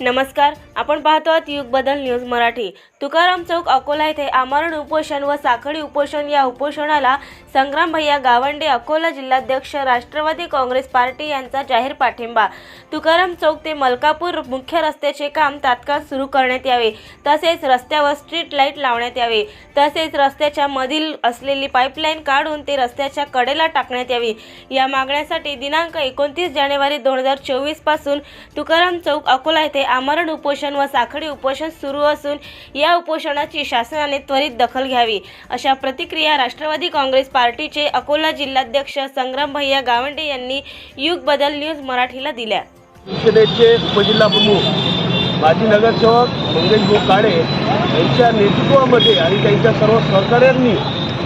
नमस्कार आपण पाहतो आहात युग बदल न्यूज मराठी. तुकाराम चौक अकोला येथे आमरण उपोषण व साखळी उपोषण या उपोषणाला संग्राम भैया गावंडे अकोला जिल्हाध्यक्ष राष्ट्रवादी काँग्रेस पार्टी यांचा जाहीर पाठिंबा. तुकाराम चौक ते मलकापूर मुख्य रस्त्याचे काम तात्काळ सुरू करण्यात यावे. तसेच रस्त्यावर स्ट्रीट लाइट लावण्यात यावे. तसेच रस्त्याच्या मधील असलेली पाईपलाईन काढून ते रस्त्याच्या कडेला टाकण्यात यावी. या मागण्यासाठी दिनांक एकोणतीस जानेवारी दोन हजार चोवीसपासून तुकाराम चौक अकोला येथे आमरण उपोषण व साखळी उपोषण सुरू असून या उपोषणाची शासनाने त्वरित दखल घ्यावी. अशा प्रतिक्रिया राष्ट्रवादी काँग्रेस पार्टीचे अकोला जिल्हाध्यक्ष संग्राम भैया गावंडे यांनी युग बदल न्यूज मराठीला दिल्या. शिवसेनेचे उपजिल्हा प्रमुख माजी नगरसेवक मंगेश काळे यांच्या नेतृत्वामध्ये आणि त्यांच्या सर्व सहकाऱ्यांनी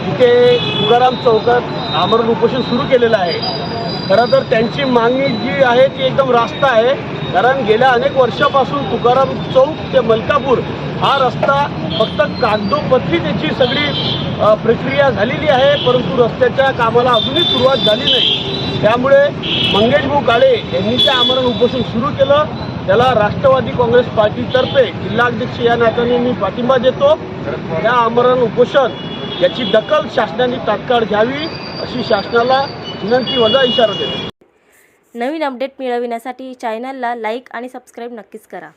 तिथे तुकाराम चौकात आमरण उपोषण सुरू केलेलं आहे. खरं तर त्यांची मागणी जी आहे ती एकदम रास्त आहे. कारण गेल्या अनेक वर्षापासून तुकाराम चौक ते मलकापूर हा रस्ता फक्त कागदोपत्री त्याची सगळी प्रक्रिया झालेली आहे परंतु रस्त्याच्या कामाला अजूनही सुरुवात झाली नाही. त्यामुळे मंगेश भाऊ काळे यांनी ते आमरण उपोषण सुरू केलं त्याला राष्ट्रवादी काँग्रेस पार्टीतर्फे जिल्हाध्यक्ष या नात्याने मी पाठिंबा देतो. या आमरण उपोषण याची दखल शासनाने तात्काळ घ्यावी. अशी शासनाला विनंती वजा इशारा देतो. नवीन अपडेट मिळविण्यासाठी चॅनलला लाईक आणि सबस्क्राईब नक्कीच करा.